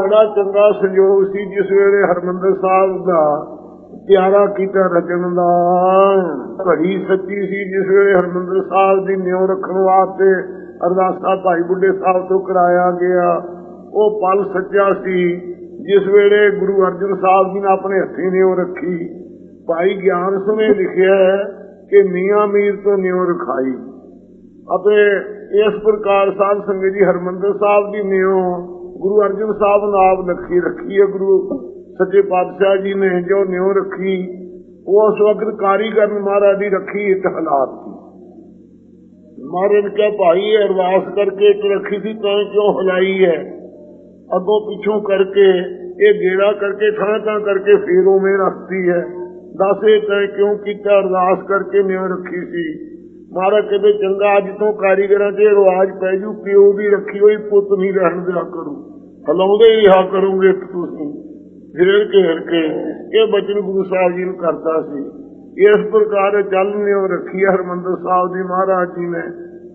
ਬੜਾ ਚੰਗਾ ਸੰਯੋਗ ਸੀ ਜਿਸ ਵੇਲੇ ਹਰਮੰਦਰ ਸਾਹਿਬ ਦਾ ਪਿਆਰਾ ਕੀਤਾ ਰਚਨ ਦਾ। ਘੜੀ ਸੱਚੀ ਸੀ ਜਿਸ ਵੇਲੇ ਹਰਮੰਦਰ ਸਾਹਿਬ ਦੀ ਨਿਉ ਰੱਖਣ ਵਾਸਤੇ ਅਰਦਾਸਾ ਭਾਈ ਬੁੱਢੇ ਸਾਹਿਬ ਤੋਂ ਕਰਾਇਆ ਗਿਆ। ਉਹ ਪਲ ਸੱਚਾ ਸੀ ਜਿਸ ਵੇਲੇ ਗੁਰੂ ਅਰਜਨ ਸਾਹਿਬ ਜੀ ਨੇ ਆਪਣੇ ਹੱਥੀਂ ਨਿਉ ਰੱਖੀ। ਭਾਈ ਗਿਆਨ ਸਿੰਘ ਲਿਖਿਆ ਹੈ ਕਿ ਮੀਆਂ ਮੀਰ ਤੋਂ ਨਿਉ ਰਖਾਈ। ਅਤੇ ਇਸ ਪ੍ਰਕਾਰ ਸਾਧ ਸੰਗਤ ਜੀ ਹਰਮੰਦਰ ਸਾਹਿਬ ਦੀ ਨਿਉ ਗੁਰੂ ਅਰਜਨ ਸਾਹਿਬ ਨਾਮ ਰੱਖੀ ਰੱਖੀ ਹੈ ਗੁਰੂ। ਸੱਚੇ ਪਾਤਸ਼ਾਹ ਜੀ ਨੇ ਜੋ ਨਿਉ ਰੱਖੀ ਉਸ ਵਕਤ ਕਾਰੀਗਰ ਮਹਾਰਾਜ ਦੀ ਰੱਖੀ ਇੱਕ ਹਾਲਾਤ ਸੀ। ਮਹਾਰਾਜ ਨੇ ਕਿਹਾ, ਭਾਈ, ਇਹ ਅਰਦਾਸ ਕਰਕੇ ਇੱਕ ਰੱਖੀ ਸੀ, ਤਾਂ ਕਿਉਂ ਹਲਾਈ ਹੈ? ਅੱਗੋਂ ਪਿੱਛੋਂ ਕਰਕੇ, ਇਹ ਗੇੜਾ ਕਰਕੇ, ਥਾਂ ਥਾਂ ਕਰਕੇ ਫੇਰ ਉਵੇਂ ਰੱਖਦੀ ਹੈ। ਦੱਸ ਇਹ ਤੈਂ ਕਿਉਂ ਕੀਤਾ? ਅਰਦਾਸ ਕਰਕੇ ਨਿਉ ਰੱਖੀ ਸੀ। ਮਹਾਰਾਜ ਕਹਿੰਦੇ, ਚੰਗਾ, ਅੱਜ ਤੋਂ ਕਾਰੀਗਰਾਂ ਤੇ ਰਵਾਜ਼ ਪੈ ਜੂ, ਪਿਓ ਦੀ ਰੱਖੀ ਹੋਈ ਪੁੱਤ ਨਹੀਂ ਰਹਿਣ ਦਿਆ ਕਰੂ। ਹਲਾਉਂਦੇ ਹੀ ਰਿਹਾ ਕਰੋਗੇ ਤੁਸੀਂ। ਘੇਰ ਘੇਰ ਕੇ ਇਹ ਬਚਨ ਗੁਰੂ ਸਾਹਿਬ ਜੀ ਨੂੰ ਕਰਦਾ ਸੀ। ਇਸ ਪ੍ਰਕਾਰ ਚੱਲ ਨਿਉ ਰੱਖੀ ਹਰਮੰਦਰ ਸਾਹਿਬ ਦੀ ਮਹਾਰਾਜ ਜੀ ਨੇ।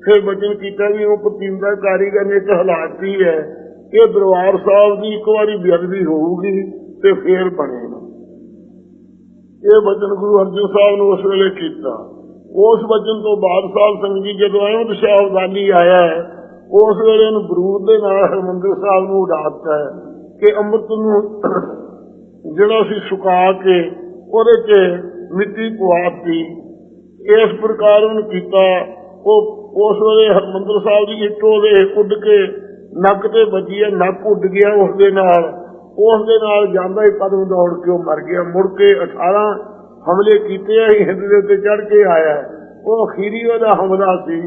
ਫਿਰ ਬਚਨ ਕੀਤਾ ਵੀ ਉਹ ਪਤਿੰਦਾ ਕਾਰੀਗਰ ਨੇ ਇੱਕ ਹਲਾਤੀ ਹੈ। ਇਹ ਦਰਬਾਰ ਸਾਹਿਬ ਦੀ ਇੱਕ ਵਾਰੀ ਬੇਅਦਬੀ ਹੋਊਗੀ ਤੇ ਫੇਰ ਬਣੇਗਾ। ਇਹ ਬਚਨ ਗੁਰੂ ਅਰਜਨ ਸਾਹਿਬ ਨੂੰ ਉਸ ਵੇਲੇ ਕੀਤਾ। ਉਸ ਵਚਨ ਤੋਂ ਬਾਅਦ ਸਾਹਿਬ ਸੰਗਤ ਜੀ ਜਦੋਂ ਅਹਿਮਦ ਸ਼ਾਹ ਆਇਆ ਉਸ ਵੇਲੇ ਉਹਨੂੰ ਬਰੂਦ ਦੇ ਨਾਲ ਹਰਮੰਦਰ ਸਾਹਿਬ ਨੂੰ ਉਡਾਤਾ ਹੈ ਕਿ ਅੰਮ੍ਰਿਤ ਨੂੰ ਜਿਹੜਾ ਸੀ ਸੁਕਾ ਕੇ ਉਹਦੇ 'ਚ ਮਿੱਟੀ ਪਵਾਤੀ। ਇਸ ਪ੍ਰਕਾਰ ਉਹਨੂੰ ਕੀਤਾ। ਉਹ ਉਸ ਵੇਲੇ ਹਰਮੰਦਰ ਸਾਹਿਬ ਦੀ ਇੱਟੋ ਦੇ ਉੱਡ ਕੇ ਨੱਕ ਤੇ ਵੱਜੀ ਹੈ। ਨੱਕ ਉੱਡ ਗਿਆ ਉਸ ਦੇ ਨਾਲ। ਉਸ ਦੇ ਨਾਲ ਜਾਂਦਾ ਹੀ ਕਦਮ ਦੌੜ ਕੇ ਉਹ ਮਰ ਗਿਆ। ਮੁੜ ਕੇ 18 ਹਮਲੇ ਕੀਤੇ ਆ ਹਿੰਦ ਦੇ ਉੱਤੇ ਚੜ ਕੇ ਆਇਆ। ਉਹ ਅਖੀਰੀ ਉਹਦਾ ਹਮਲਾ ਸੀ,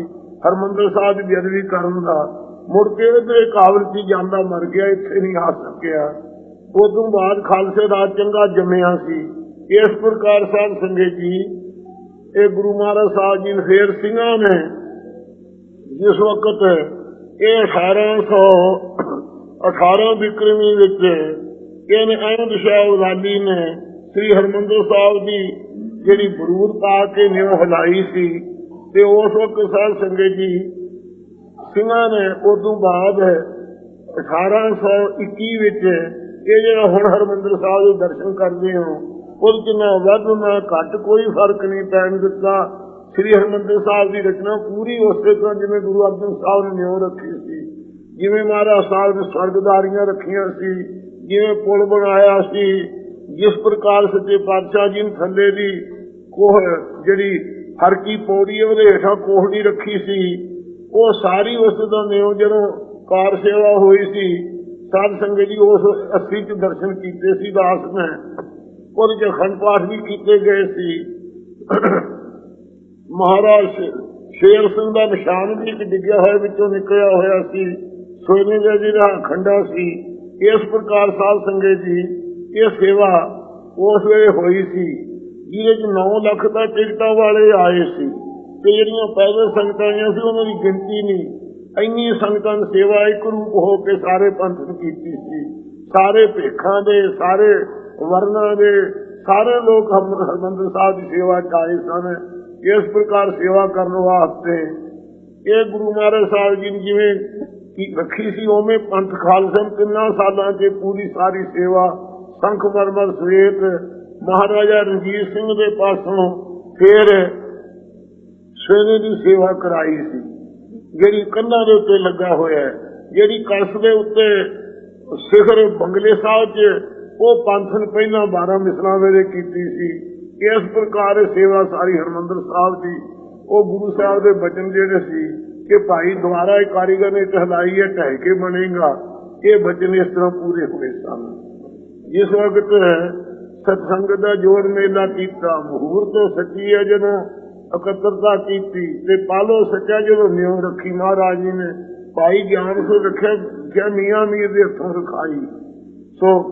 ਹਰਮੰਦਰ ਸਾਹਿਬ ਦੀ ਬੇਅਦਬੀ ਕਰਨ ਦਾ। ਮੁੜ ਕੇ ਉਹਦੇ ਕਾਬਲ ਸੀ ਜਾਂਦਾ, ਮਰ ਗਿਆ, ਇੱਥੇ ਨਹੀਂ ਆ ਸਕਿਆ। ਉਸ ਬਾਅਦ ਖਾਲਸੇ ਦਾ ਚੰਗਾ ਜੰਮਿਆ ਸੀ। ਇਸ ਪ੍ਰਕਾਰ ਸਾਹਿਬ ਸੰਗਤ ਜੀ, ਇਹ ਗੁਰੂ ਮਹਾਰਾਜ ਸਾਹਿਬ ਜੀ ਨੇ ਫੇਰ ਸਿੰਘਾਂ ਨੇ ਜਿਸ ਵਕਤ ਇਹ 1800 18 ਬਿਕਰਮੀ ਵਿੱਚ ਇਹਨੇ ਅਹਿਮਦ ਸ਼ਾਹ ਉਲਾਲੀ ਨੇ ਸ੍ਰੀ ਹਰਮੰਦਰ ਸਾਹਿਬ ਦੀ ਜਿਹੜੀ ਬਰੂਦ ਪਾ ਕੇ ਨਿਉ ਹਲਾਈ ਸੀ, ਤੇ ਉਸ ਵਕਤ ਸਾਹਿਬ ਸੰਗਤ ਜੀ ਸਿੰਘਾਂ ਨੇ ਉਸ ਬਾਅਦ 1821 ਵਿੱਚ ਇਹ ਜਿਹੜਾ ਹੁਣ ਹਰਮੰਦਰ ਸਾਹਿਬ ਦੇ ਦਰਸ਼ਨ ਕਰਦੇ ਹੋ, ਉਹਦੇ ਚ ਨਾ ਵੱਧ ਨਾ ਘੱਟ ਕੋਈ ਫ਼ਰਕ ਨਹੀਂ ਪੈਣ ਦਿੱਤਾ। ਸ੍ਰੀ ਹਰਮੰਦਰ ਸਾਹਿਬ ਦੀ ਰਚਨਾ ਪੂਰੀ ਉਸੇ ਤਰ੍ਹਾਂ ਜਿਵੇਂ ਗੁਰੂ ਅਰਜਨ ਸਾਹਿਬ ਨੇ ਨਿਉ ਰੱਖੀ ਸੀ। ਜਿਵੇਂ ਮਹਾਰਾਜ ਸਾਹਿਬ ਨੇ ਸਵਰਗਦਾਰੀਆਂ ਰੱਖੀਆਂ ਸੀ, ਜਿਵੇਂ ਪੁਲ ਬਣਾਇਆ ਸੀ ਜਿਸ ਪ੍ਰਕਾਰ ਸੱਚੇ ਪਾਤਸ਼ਾਹ ਜੀ ਨੇ ਥੱਲੇ ਦੀ ਕੋਹ, ਜਿਹੜੀ ਹਰ ਪੌੜੀ ਉਹਦੇ ਹੇਠਾਂ ਕੋਹੜੀ ਰੱਖੀ ਸੀ, ਉਹ ਸਾਰੀ ਉਸ ਦਾ ਨਿਉ ਜਦੋਂ ਕਾਰ ਸੇਵਾ ਹੋਈ ਸੀ, ਸਾਧ ਸੰਗਤ ਜੀ ਉਸ ਅਸਲੀ ਚ ਦਰਸ਼ਨ ਕੀਤੇ ਸੀ, ਦਾਸ ਨੇ ਉਹਦੇ ਚ ਅਖੰਡ ਪਾਠ ਵੀ ਕੀਤੇ ਗਏ ਸੀ। ਮਹਾਰਾਜ ਸ਼ੇਰ ਸਿੰਘ ਦਾ ਨਿਸ਼ਾਨ ਵੀ ਇੱਕ ਡਿੱਗਿਆ ਹੋਇਆ, ਵਿੱਚੋਂ ਨਿਕਲਿਆ ਹੋਇਆ ਸੀ। ਸੋਨੇ ਦਾ ਜਿਹੜਾ ਖੰਡਾ ਸੀ, ਇਸ ਪ੍ਰਕਾਰ ਸਾਧ ਸੰਗਤ ਜੀ ਇਹ ਸੇਵਾ ਉਸ ਵੇਲੇ ਹੋਈ ਸੀ, ਜਿਹਦੇ ਚ 9 ਲੱਖ ਦਾ ਟਿਕਟਾਂ ਵਾਲੇ ਆਏ ਸੀ ਤੇ ਜਿਹੜੀਆਂ ਪੈਦਲ ਸੰਗਤਾਂ ਆਈਆਂ ਸੀ ਉਹਨਾਂ ਦੀ ਗਿਣਤੀ ਨਹੀਂ। ਇੰਨੀ ਸੰਗਤਾਂ ਨੇ ਸੇਵਾ ਇੱਕ ਰੂਪ ਹੋ ਕੇ ਸਾਰੇ ਪੰਥ ਨੂੰ ਕੀਤੀ ਸੀ। ਸਾਰੇ ਭੇਖਾਂ ਦੇ, ਸਾਰੇ ਵਰਨਾਂ ਦੇ, ਸਾਰੇ ਲੋਕ ਹਮ- ਹਰਿਮੰਦਰ ਸਾਹਿਬ ਦੀ ਸੇਵਾ ਚ ਆਏ ਸਨ। ਇਸ ਪ੍ਰਕਾਰ ਸੇਵਾ ਕਰਨ ਵਾਸਤੇ ਇਹ ਗੁਰੂ ਮਹਾਰਾਜ ਸਾਹਿਬ ਜੀ ਨੇ ਜਿਵੇਂ ਰੱਖੀ ਸੀ, ਉਵੇਂ ਪੰਥ ਖਾਲਸਾ ਤਿੰਨਾਂ ਸਾਲਾਂ 'ਚ ਪੂਰੀ ਸਾਰੀ ਸੇਵਾ ਸੰਖ ਮਰਮਰ ਸਵੇਤ ਮਹਾਰਾਜਾ ਰਣਜੀਤ ਸਿੰਘ ਦੇ ਪਾਸੋਂ ਫੇਰ ਸਵੇਰੇ ਦੀ ਸੇਵਾ ਕਰਾਈ ਸੀ। ਜਿਹੜੀ ਕੰਨਾਂ ਦੇ ਉੱਤੇ ਲੱਗਾ ਹੋਇਆ ਹੈ, ਜਿਹੜੀ ਕਲਸ ਦੇ ਉੱਤੇ ਸਿਖਰ ਬੰਗਲੇ ਸਾਹਿਬ 'ਚ ਉਹ ਪੰਥ ਪਹਿਲਾਂ 12 ਮਿਸਲਾਂ ਵੇਲੇ ਕੀਤੀ ਸੀ। ਇਸ ਪ੍ਰਕਾਰ ਸੇਵਾ ਸਾਰੀ ਹਰਮੰਦਰ ਸਾਹਿਬ ਦੀ, ਉਹ ਗੁਰੂ ਸਾਹਿਬ ਦੇ ਬਚਨ ਜਿਹੜੇ ਸੀ ਕਿ ਭਾਈ ਦੁਆਰਾ ਇਹ ਕਾਰੀਗਰ ਨੇ ਟਹਿਲਾਈ ਹੈ, ਢਹਿ ਕੇ ਬਣੇਗਾ। ਇਹ ਬਚਨ ਇਸ ਤਰ੍ਹਾਂ ਪੂਰੇ ਹੋਏ ਸਨ। ਜਿਸ ਵਕਤ ਸਤਸੰਗ ਦਾ ਜੋੜ ਮੇਲਾ ਕੀਤਾ, ਮਹੂਰਤ ਸੱਚੀ ਹੈ ਜਦੋਂ ਇਕੱਤਰਤਾ ਕੀਤੀ ਤੇ ਪਾਲੋ ਸੱਚਾ ਜਦੋਂ ਨਿਉ ਰੱਖੀ ਮਹਾਰਾਜ ਜੀ ਨੇ, ਭਾਈ ਗਿਆਨ ਸੋ ਰੱਖਿਆ ਕਿ ਮੀਆਂ ਮੀਰ ਦੇ ਹੱਥੋਂ ਰਖਾਈ। ਸੋ,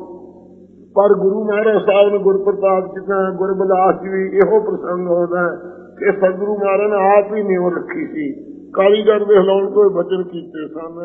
ਪਰ ਗੁਰੂ ਮਹਾਰਾਜ ਸਾਹਿਬ ਨੇ ਗੁਰਪ੍ਰਤਾਪ ਜਿੱਦਾਂ ਗੁਰਬਲਾਸ ਜੀ ਵੀ ਇਹੋ ਪ੍ਰਸੰਗ ਹੋਦਾ ਹੈ ਕਿ ਸਤਿਗੁਰੂ ਮਹਾਰਾਜ ਨੇ ਆਪ ਹੀ ਨਿਉ ਰੱਖੀ ਸੀ। ਕਾਲੀਗਰ ਦੇ ਹਲਾਉਣ ਤੋਂ ਇਹ ਬਚਨ ਕੀਤੇ ਸਨ।